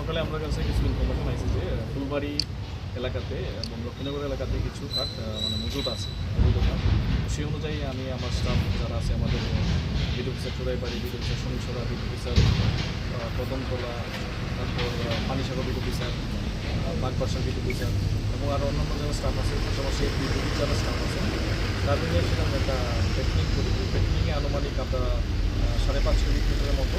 সকালে আমরা কাছে কিছু ইনফরমেশন আছে যে, ফুলবাড়ি এলাকাতে এবং লক্ষ্মীনগর এলাকাতে কিছু কাঠ মানে মজুদ আছে সেই অনুযায়ী আমি আমার স্টাফ যারা আছে, আমাদের বিদ্যুৎ অফিসার চোরাইবাড়ি বিদ্যুৎ শনিছড়া বিদ্যুৎ অফিসার কদমতলা তারপর পানিসাগর বিদ্যুৎ অফিসার বাগবাসার বিদ্যুৎ অফিসার এবং আরও অন্যান্য যারা স্টাফ আছে, পাশাপাশি বিদ্যুৎ যারা স্টাফ আছে, তাদের নিয়ে সেখানে একটা টেকনিক করি। টেকনিকে আনুমানিক আমরা সাড়ে পাঁচ কিলোমিটারের মতো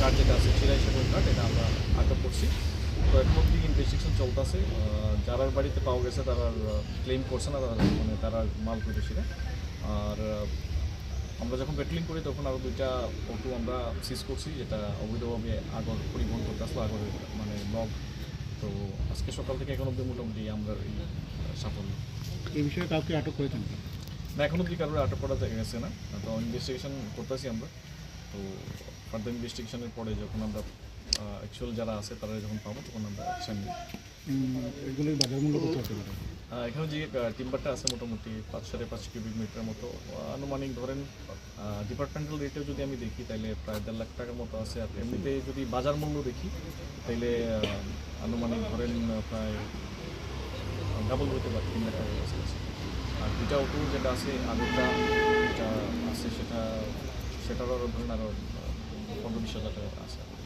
কার্ড যেটা আছে চিরাই সেভিং কার্ড এটা আমরা আটক করছি। তো এখন অব্দি ইনভেস্টিগেশন চলতেছে। যারার বাড়িতে পাওয়া গেছে তারা ক্লেম করছে না তারা মানে তারা মাল করেছিল আর আমরা যখন পেট্রোলিং করি তখন আরও দুইটা অটো আমরা সিজ করছি যেটা অবৈধভাবে আগর পরিবহন করতে আসলো আগরের মানে লগ তো আজকে সকাল থেকে এখন অব্দি মোটামুটি আমরা এই সাফল্য। এই বিষয়ে কাউকে আটক করেছেন? কি? না এখন অব্দি কারোর আটক করা গেছে না। তো ইনভেস্টিগেশন করতেছি আমরা। তো ফার্দার ইনভেস্টিগেশনের পরে যখন আমরা অ্যাকচুয়াল যারা আছে তারা যখন পাবো তখন আমরা অ্যাকশন নিই এগুলোর বাজার মূল্য কত হতে পারে? এখানে যে টিম্বারটা আছে মোটামুটি পাঁচ সাড়ে পাঁচ কিউবিক মিটার মতো। আনুমানিক ধরেন ডিপার্টমেন্টাল রেটেও যদি আমি দেখি তাহলে প্রায় দেড় লাখ টাকার মতো আছে। আর এমনিতে যদি বাজার মূল্য দেখি তাহলে আনুমানিক ধরেন প্রায় ডাবল হতে পারে তিন লাখ টাকার কাছাকাছি। আর দুইটা অটো যেটা আছে আগেরটা আছে deixa eu dar certo?